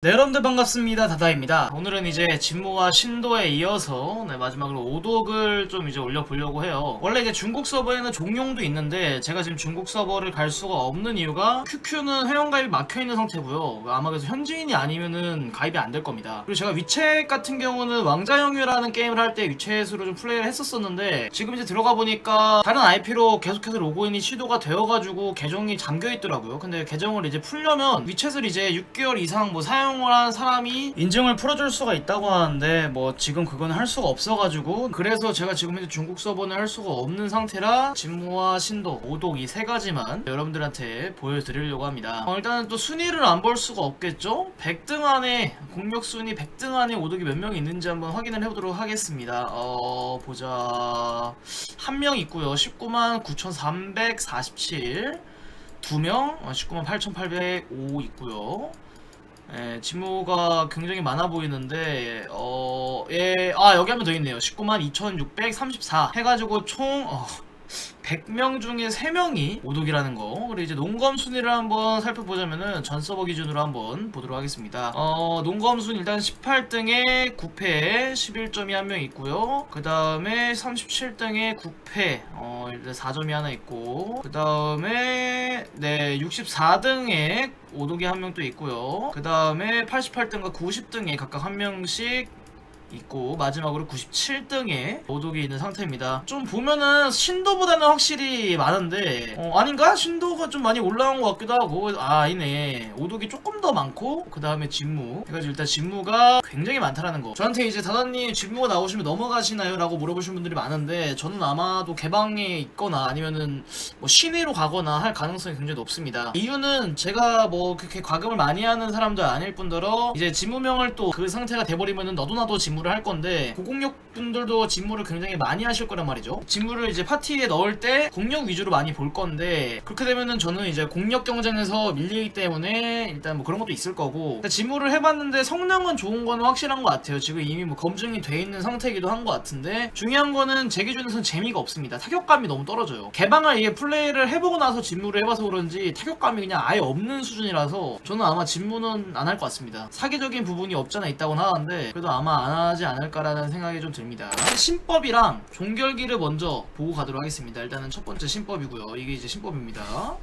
네, 여러분들 반갑습니다. 다다입니다. 오늘은 이제 진모와 신도에 이어서 네, 마지막으로 오독을 좀 이제 올려보려고 해요. 원래 이제 중국 서버에는 종용도 있는데 제가 지금 중국 서버를 갈 수가 없는 이유가 QQ는 회원가입이 막혀있는 상태고요. 아마 그래서 현지인이 아니면은 가입이 안 될 겁니다. 그리고 제가 위챗 같은 경우는 왕자영유라는 게임을 할 때 위챗으로 좀 플레이를 했었었는데 지금 이제 들어가 보니까 다른 IP로 계속해서 로그인이 시도가 되어가지고 계정이 잠겨 있더라고요. 근데 계정을 이제 풀려면 위챗을 이제 6개월 이상 뭐 사용 을 한 사람이 인증을 풀어줄 수가 있다고 하는데 뭐 지금 그건 할 수가 없어가지고 그래서 제가 지금 현재 중국 서버는 할 수가 없는 상태라 진모와 신도, 오독 이 세 가지만 여러분들한테 보여드리려고 합니다. 어, 일단은 또 순위를 안 볼 수가 없겠죠? 100등 안에 공격 순위 100등 안에 오독이 몇명 있는지 한번 확인을 해보도록 하겠습니다. 어 보자 한 명 있고요. 19만 9,347 2명, 어, 19만 8,805 있고요. 예, 지모가 굉장히 많아 보이는데, 어, 예, 아, 여기 한명더 있네요. 19만 2,634 해가지고 총, 어, 100명 중에 3명이 오독이라는 거. 그리고 이제 농검 순위를 한번 살펴보자면은 전 서버 기준으로 한번 보도록 하겠습니다. 어, 농검 순위 일단 18등에 9패 11점이 한 명 있고요. 그 다음에 37등에 9패 어, 일단 4점이 하나 있고. 그 다음에 네 64등에 오독이 한 명 또 있고요. 그 다음에 88등과 90등에 각각 한 명씩 있고 마지막으로 97등에 오독이 있는 상태입니다. 좀 보면은 신도보다는 확실히 많은데 어, 아닌가? 신도가 좀 많이 올라온 것 같기도 하고 아 아니네 오독이 조금 더 많고 그 다음에 진무 그래가지고 일단 진무가 굉장히 많다라는 거 저한테 이제 다다님 진무가 나오시면 넘어가시나요? 라고 물어보시는 분들이 많은데 저는 아마도 개방에 있거나 아니면은 뭐 신의로 가거나 할 가능성이 굉장히 높습니다. 이유는 제가 뭐 그렇게 과금을 많이 하는 사람도 아닐 뿐더러 이제 진무명을 또 그 상태가 돼버리면은 너도 나도 진무 를 할 건데 고공력 분들도 진무를 굉장히 많이 하실 거란 말이죠. 진무를 이제 파티에 넣을 때 공력 위주로 많이 볼 건데 그렇게 되면은 저는 이제 공력 경쟁에서 밀리기 때문에 일단 뭐 그런 것도 있을 거고 진무를 해봤는데 성능은 좋은 거는 확실한 것 같아요. 지금 이미 뭐 검증이 돼 있는 상태이기도 한 것 같은데 중요한 거는 제 기준에서는 재미가 없습니다. 타격감이 너무 떨어져요. 개방을 이게 플레이를 해보고 나서 진무를 해봐서 그런지 타격감이 그냥 아예 없는 수준이라서 저는 아마 진무는 안할 것 같습니다. 사기적인 부분이 없잖아 있다고는 하는데 그래도 아마 안 하지 않을까라는 생각이 좀 듭니다. 신법이랑 종결기를 먼저 보고 가도록 하겠습니다. 일단은 첫 번째 신법이고요. 이게 이제 신법입니다.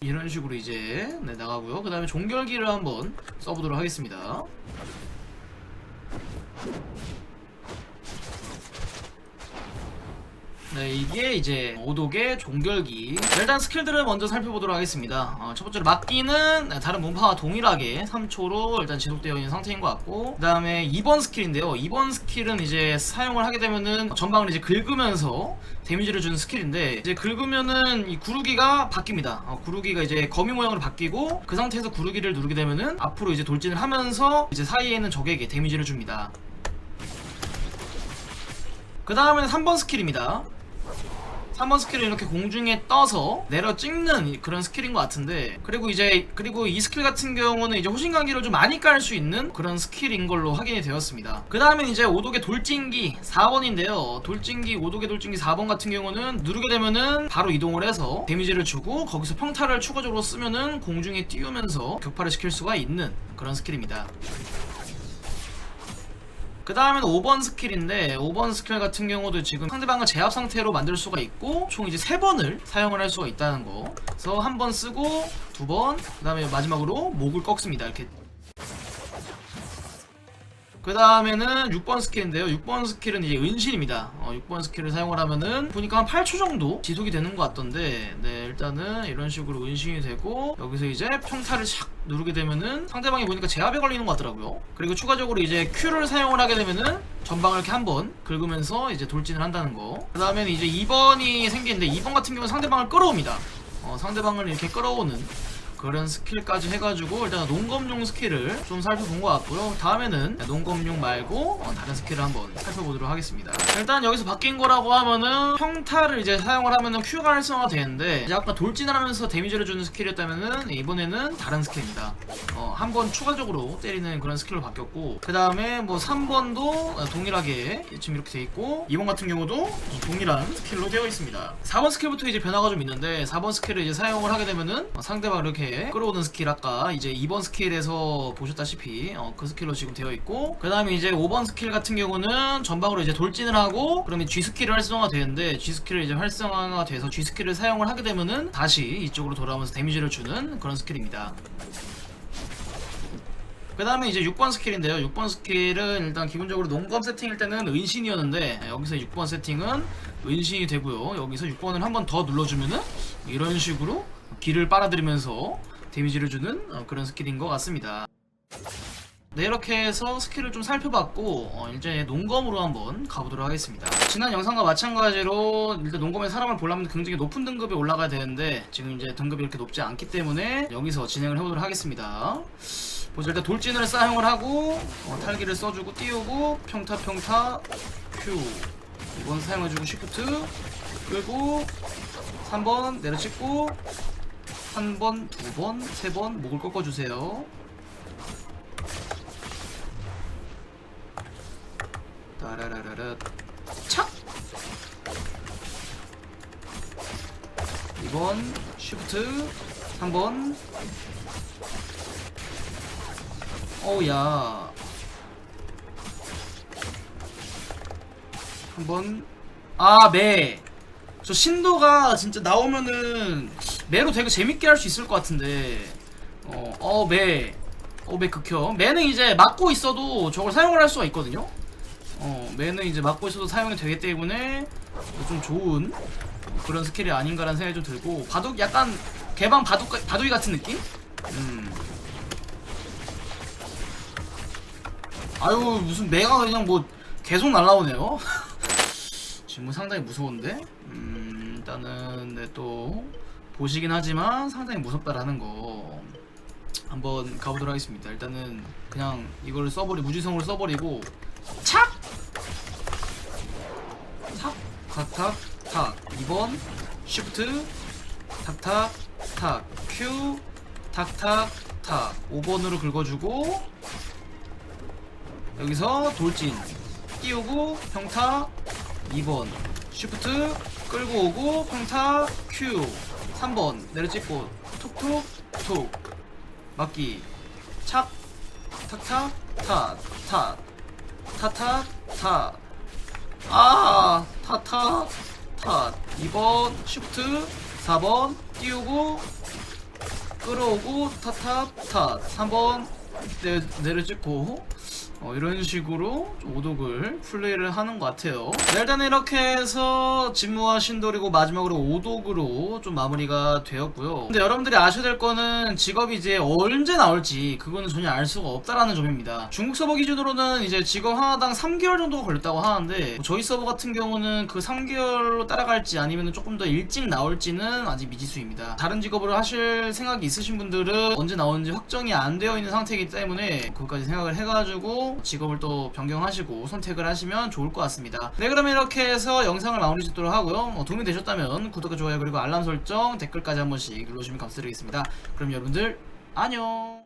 이런 식으로 이제 네, 나가고요. 그 다음에 종결기를 한번 써보도록 하겠습니다. 네, 이게 이제 오독의 종결기. 일단 스킬들을 먼저 살펴보도록 하겠습니다. 어, 첫 번째로 막기는 다른 문파와 동일하게 3초로 일단 지속되어 있는 상태인 것 같고, 그 다음에 2번 스킬인데요. 2번 스킬은 이제 사용을 하게 되면은 전방을 이제 긁으면서 데미지를 주는 스킬인데, 이제 긁으면은 이 구르기가 바뀝니다. 어, 구르기가 이제 거미 모양으로 바뀌고, 그 상태에서 구르기를 누르게 되면은 앞으로 이제 돌진을 하면서 이제 사이에 있는 적에게 데미지를 줍니다. 그 다음에는 3번 스킬입니다. 3번 스킬은 이렇게 공중에 떠서 내려 찍는 그런 스킬인 것 같은데 그리고 이제 그리고 이 스킬 같은 경우는 이제 호신관계를 좀 많이 깔 수 있는 그런 스킬인 걸로 확인이 되었습니다. 그 다음엔 이제 오독의 돌진기 4번인데요. 돌진기 오독의 돌진기 4번 같은 경우는 누르게 되면은 바로 이동을 해서 데미지를 주고 거기서 평타를 추가적으로 쓰면은 공중에 띄우면서 격파를 시킬 수가 있는 그런 스킬입니다 그 다음에는 5번 스킬인데 5번 스킬 같은 경우도 지금 상대방을 제압 상태로 만들 수가 있고 총 이제 3번을 사용을 할 수가 있다는 거. 그래서 한 번 쓰고 두 번 그 다음에 마지막으로 목을 꺾습니다. 이렇게 그 다음에는 6번 스킬인데요. 6번 스킬은 이제 은신입니다. 어, 6번 스킬을 사용을 하면은 보니까 한 8초 정도 지속이 되는 것 같던데 네 일단은 이런 식으로 은신이 되고 여기서 이제 평타를 샥 누르게 되면은 상대방이 보니까 제압에 걸리는 것 같더라고요. 그리고 추가적으로 이제 Q를 사용을 하게 되면은 전방을 이렇게 한 번 긁으면서 이제 돌진을 한다는 거그 다음에는 이제 2번이 생기는데 2번 같은 경우는 상대방을 끌어옵니다. 어, 상대방을 이렇게 끌어오는 그런 스킬까지 해가지고 일단 농검용 스킬을 좀 살펴본 것 같고요. 다음에는 농검용 말고 어, 다른 스킬을 한번 살펴보도록 하겠습니다. 일단 여기서 바뀐 거라고 하면은 평타를 이제 사용을 하면은 Q가 활성화 되는데 이제 아까 돌진을 하면서 데미지를 주는 스킬이었다면은 이번에는 다른 스킬입니다. 어, 한 번 추가적으로 때리는 그런 스킬로 바뀌었고 그 다음에 뭐 3번도 동일하게 지금 이렇게 돼 있고 2번 같은 경우도 동일한 스킬로 되어 있습니다. 4번 스킬부터 이제 변화가 좀 있는데 4번 스킬을 이제 사용을 하게 되면은 어, 상대방을 이렇게 끌어오는 스킬 아까 이제 2번 스킬에서 보셨다시피 어, 그 스킬로 지금 되어 있고 그 다음에 이제 5번 스킬 같은 경우는 전방으로 이제 돌진을 하고 그러면 G 스킬을 활성화 되는데 G 스킬을 이제 활성화가 돼서 G 스킬을 사용을 하게 되면은 다시 이쪽으로 돌아오면서 데미지를 주는 그런 스킬입니다. 그 다음에 이제 6번 스킬인데요. 6번 스킬은 일단 기본적으로 농검 세팅일 때는 은신이었는데 여기서 6번 세팅은 은신이 되고요. 여기서 6번을 한 번 더 눌러주면은 이런 식으로 길을 빨아들이면서 데미지를 주는 어, 그런 스킬인 것 같습니다. 네 이렇게 해서 스킬을 좀 살펴봤고 어, 이제 농검으로 한번 가보도록 하겠습니다. 지난 영상과 마찬가지로 일단 농검에 사람을 보려면 굉장히 높은 등급에 올라가야 되는데 지금 이제 등급이 이렇게 높지 않기 때문에 여기서 진행을 해보도록 하겠습니다. 보자 일단 돌진을 사용을 하고 어, 탈기를 써주고 띄우고 평타 평타 Q 이번 사용해주고 시프트 끌고 3번 내려찍고 한 번, 두 번, 세 번 목을 꺾어주세요. 따라라라라. 착! 2번 쉬프트 3번. 어우야. 한 번. 아매 저 신도가 진짜 나오면은 매로 되게 재밌게 할 수 있을 것 같은데 어 어 매 어 매 극혐 매는 이제 막고 있어도 저걸 사용을 할 수가 있거든요 어, 매는 이제 막고 있어도 사용이 되기 때문에 좀 좋은 그런 스킬이 아닌가라는 생각이 좀 들고 바둑 약간 개방 바둑 바둑이 같은 느낌? 음. 아유 무슨 매가 그냥 뭐 계속 날라오네요. 지금 상당히 무서운데 음, 일단은 네, 또 보시긴 하지만 상당히 무섭다라는 거 한번 가보도록 하겠습니다. 일단은 그냥 이걸 써버리 무지성으로 써버리고 착! 탁! 탁탁 탁 2번 쉬프트 탁탁 탁 Q 탁탁 탁 5번으로 긁어주고 여기서 돌진 띄우고 평타 2번 쉬프트 끌고 오고 평타 Q 3번. 내려찍고. 톡톡 톡 막기. 착. 탓탓 타타. 타. 아, 타타. 타. 2번. 쉬프트. 4번. 띄우고. 끌어오고. 타타. 타. 3번. 내, 내려찍고 어, 이런 식으로 좀 오독을 플레이를 하는 것 같아요. 네, 일단 이렇게 해서 진무와 신돌이고 마지막으로 오독으로 좀 마무리가 되었고요. 근데 여러분들이 아셔야 될 거는 직업이 이제 언제 나올지 그거는 전혀 알 수가 없다라는 점입니다. 중국 서버 기준으로는 이제 직업 하나당 3개월 정도가 걸렸다고 하는데 저희 서버 같은 경우는 그 3개월로 따라갈지 아니면 조금 더 일찍 나올지는 아직 미지수입니다. 다른 직업을 하실 생각이 있으신 분들은 언제 나오는지 확정이 안 되어 있는 상태이기 때문에 그것까지 생각을 해가지 고 직업을 또 변경하시고 선택을 하시면 좋을 것 같습니다. 네 그러면 이렇게 해서 영상을 마무리 짓도록 하고요. 어, 도움이 되셨다면 구독과 좋아요 그리고 알람 설정 댓글까지 한 번씩 눌러주시면 감사드리겠습니다. 그럼 여러분들 안녕